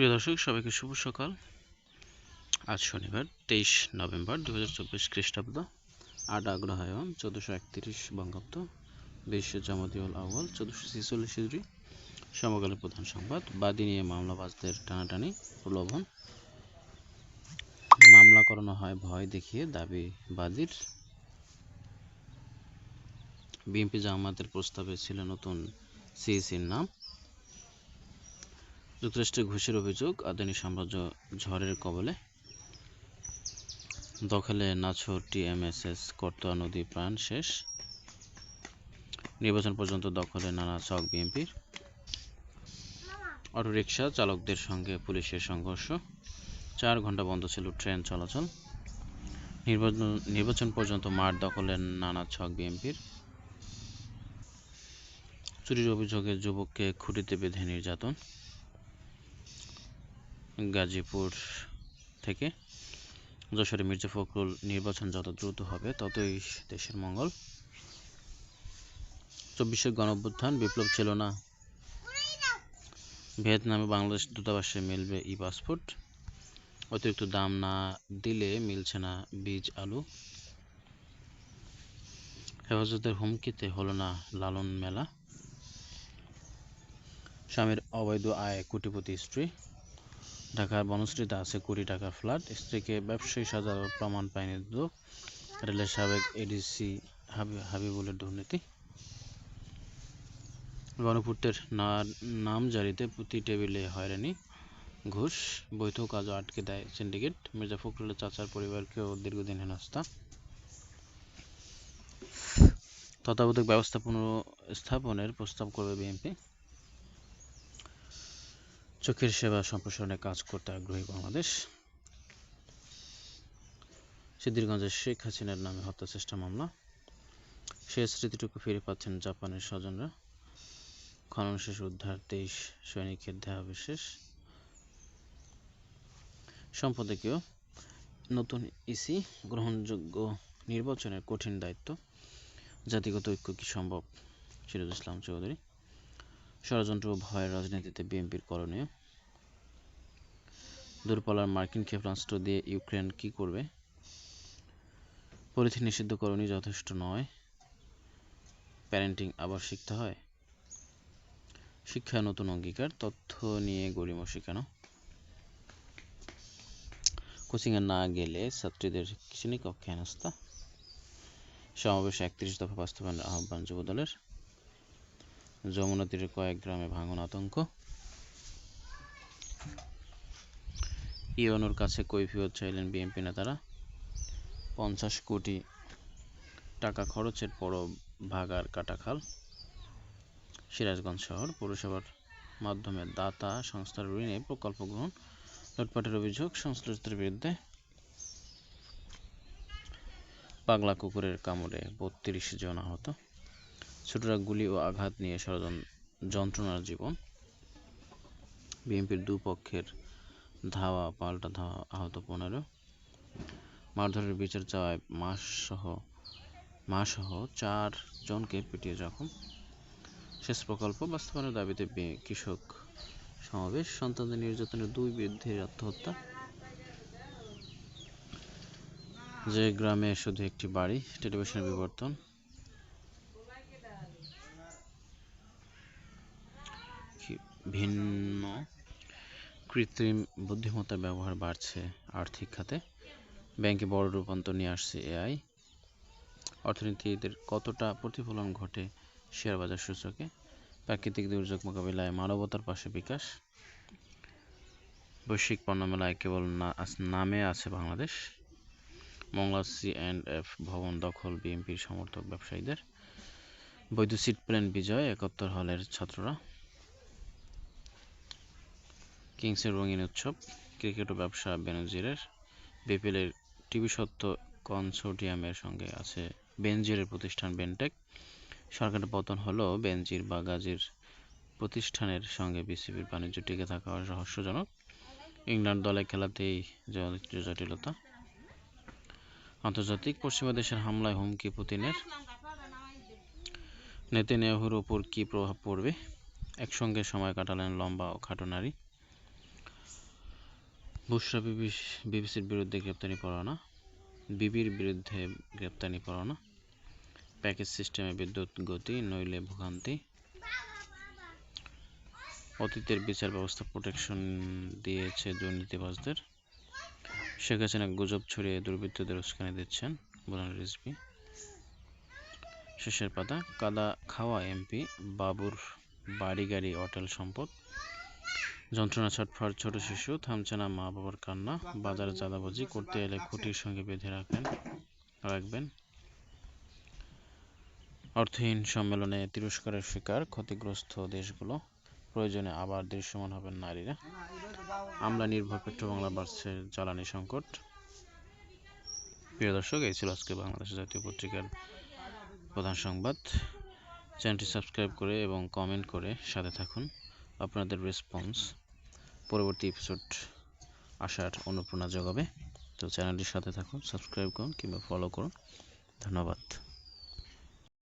প্রিয় দর্শক, সবাইকে শুভ সকাল। আজ শনিবার, তেইশ নভেম্বর দু হাজার চব্বিশ খ্রিস্টাব্দ। আট আগ্রহায়ণ, চোদ্দোশো একত্রিশ বঙ্গাব্দ। বিশ্ব জামাতিউল আউ্য়াল, চোদ্দোশো ছেচল্লিশ হিজড়ি সমকালীন প্রধান সংবাদ, বাদী নিয়ে মামলাবাজদের টানাটানি, প্রলোভন। মামলা করানো হয় ভয় দেখিয়ে দাবি বাদীর। বিএনপি জামাতের প্রস্তাবে ছিল নতুন সিইসির নাম। যুক্তরাষ্ট্রে ঘুষের অভিযোগ, আদানি সাম্রাজ্য ঝড়ের কবলে। দখলে নাছো টিএমএসএস করতোয়া নদী প্রাণ শেষ। নির্বাচন পর্যন্ত দখলে নানা চক বিএনপির। অটোরিকশা চালকদের সঙ্গে পুলিশের সংঘর্ষ। চার ঘণ্টা বন্ধ ছিল ট্রেন চলাচল। নির্বাচন নির্বাচন পর্যন্ত মাঠ দখলের নানা ছক বিএনপির। চুরির অভিযোগে যুবককে খুঁটিতে বেঁধে নির্যাতন। গাজীপুর থেকে যশোরে মির্জা ফখরুল নির্বাচন যত দ্রুত হবে, ততই দেশের মঙ্গল। চব্বিশে গণঅভ্যুত্থান, বিপ্লব ছিল না। ভিয়েতনামে বাংলাদেশ দূতাবাসে মিলবে ই পাসপোর্ট। অতিরিক্ত দাম না দিলে মিলছে না বীজ আলু। হেফাজতের হুমকিতে হলো না লালন মেলা। স্বামীর অবৈধ আয় কোটিপতি স্ত্রী। ঢাকার বনশ্রীতে আছে কোটি টাকার ফ্ল্যাট। স্ত্রীকে ব্যবসায়ী সাজার প্রমাণ পায়নি দুদক। রেলের সাবেক এডিসি হাবিবুলের দুর্নীতি। গণপূর্তের নাম জারিতে প্রতি টেবিলে হয়রানি ঘুষ। বৈধ কাজও আটকে দেয় সিন্ডিকেট। মির্জা ফখরুলের চাচার পরিবারকেও দীর্ঘদিন হেনস্থা। তত্ত্বাবধায়ক ব্যবস্থা পুনঃস্থাপনের প্রস্তাব করবে বিএনপি। চোখের সেবা সম্প্রসারণে কাজ করতে আগ্রহী বাংলাদেশ। সিদ্ধিরগঞ্জের শেখ হাসিনার নামে হত্যা চেষ্টা মামলা। সে স্মৃতিটুকু ফিরে পাচ্ছেন জাপানের স্বজনরা। খনন শেষ, উদ্ধার, তেইশ সৈনিকের দেহাবশেষ। সম্পাদকীয় নতুন ইসি, গ্রহণযোগ্য নির্বাচনের কঠিন দায়িত্ব। জাতিগত ঐক্য কি সম্ভব? সিরাজ ইসলাম চৌধুরী। ষড়যন্ত্র ও ভয়ের রাজনীতিতে বিএনপির করণীয়। দূরপাল্লার মার্কিন ক্ষেপণাস্ত্র দিয়ে ইউক্রেন কি করবে? পলিথিন নিষিদ্ধকরণই যথেষ্ট নয়। প্যারেন্টিং আবার শিখতে হয়। শিক্ষা নতুন অঙ্গীকার, তথ্য নিয়ে গড়িমসি কেন? কোচিংয়ে না গেলে ছাত্রীদের শ্রেণি কক্ষে হেনস্থা সমাবেশে একত্রিশ দফা বাস্তবায়নের আহ্বান যুবদলের। যমুনা তীরের কয়েক গ্রামে ভাঙন আতঙ্ক। ইউএনওর কাছে কৈফিয়ত চাইলেন বিএনপি নেতারা। পঞ্চাশ কোটি টাকা খরচের পরও ভাগার কাটাখাল। সিরাজগঞ্জ শহর পৌরসভার মাধ্যমে দাতা সংস্থার ঋণে প্রকল্প গ্রহণ, লুটপাটের অভিযোগ, সংশ্লিষ্টদের বিরুদ্ধে পাগলা কুকুরের কামড়ে বত্রিশ জন আহত। ছোটরা গুলি ও আঘাত নিয়ে যন্ত্রণার জীবন। বিএনপির দুপক্ষের ধাওয়া, পাল্টা ধাওয়া আহত পনেরো। মারধরের বিচার চাওয়ায় মাসসহ মাসহ চার জনকে পিটিয়ে জখম। শেষ প্রকল্প বাস্তবায়নের দাবিতে কৃষক সমাবেশ। সন্তানদের নির্যাতনের দুই বৃদ্ধের আত্মহত্যা। যে গ্রামে শুধু একটি বাড়ি, টেলিভিশনের বিবর্তন। ভিন্ন কৃত্রিম বুদ্ধিমত্তার ব্যবহার বাড়ছে আর্থিক খাতে। ব্যাংকে বড় রূপান্তর নিয়ে আসছে এআই। অর্থনীতিদের কতটা প্রতিফলন ঘটে শেয়ার বাজার সূচকে? প্রাকৃতিক দুর্যোগ মোকাবিলায় মানবতার পাশে বিকাশ। বৈশ্বিক পণ্য মেলায় কেবল নামে আছে Bangladesh. Mongla C and F ভবন দখল বিএনপির সমর্থক ব্যবসায়ীদের। বৈধ সিট প্লেন বিজয়, একাত্তর হলের ছাত্ররা। কিংসের রঙিন উৎসব, ক্রিকেট ও ব্যবসা বেনজিরের, বিপিএলের টিভি সত্ত্ব কনসোর্টিয়ামের সঙ্গে আছে বেনজিরের প্রতিষ্ঠান বেনটেক। সরকারের পতন হলেও বেনজির বা গাজীর প্রতিষ্ঠানের সঙ্গে বিসিবির বাণিজ্য টিকে থাকা রহস্যজনক। ইংল্যান্ড দলে খেলাতেই জটিলতা। আন্তর্জাতিক পশ্চিমা দেশের হামলায় হুমকি পুতিনের। নেতানিয়াহুর ওপর কী প্রভাব পড়বে? একসঙ্গে সময় কাটালেন লম্বা ও খাটো নারী। বুশরা বিবি বিবিসির বিরুদ্ধে গ্রেপ্তারি পরোয়ানা, বিবির বিরুদ্ধে গ্রেপ্তারি পরোয়ানা, প্যাকেজ সিস্টেমে বিদ্যুৎ, গতি, নইলে ভোগান্তি, অতীতের বিচার ব্যবস্থা প্রোটেকশন দিয়েছে দুর্নীতিবাজদের। শেখ হাসিনা গুজব ছড়িয়ে দুর্বৃত্তদের উস্কানি দিচ্ছেন বলেন রিজভি। শেষের পাতা, কাদা খাওয়া এমপি, বাবুর বাড়ি গাড়ি অটেল সম্পদ যন্ত্রণা ছটফট ছোট শিশু থামছে না মা বাবার কান্না, বাজারে চাঁদাবাজি করতে এলে খুঁটির সঙ্গে বেঁধে রাখেন, রাখবেন। অর্থহীন সম্মেলনে তিরস্কারের শিকার ক্ষতিগ্রস্ত দেশগুলো, প্রয়োজনে আবার দৃশ্যমান হবেন নারীরা। আমলা নির্ভর পেট্রো বাংলা বাড়ছে জ্বালানি সংকট। প্রিয় দর্শক, এই ছিল আজকে বাংলাদেশ জাতীয় পত্রিকার প্রধান সংবাদ। চ্যানেলটি সাবস্ক্রাইব করে এবং কমেন্ট করে সাথে থাকুন। আপনাদের রেসপন্স পরবর্তী এপিসোড আসার অনুপ্রেরণা জোগাবে তো চ্যানেলটির সাথে থাকুন সাবস্ক্রাইব করুন কিংবা ফলো করুন। ধন্যবাদ।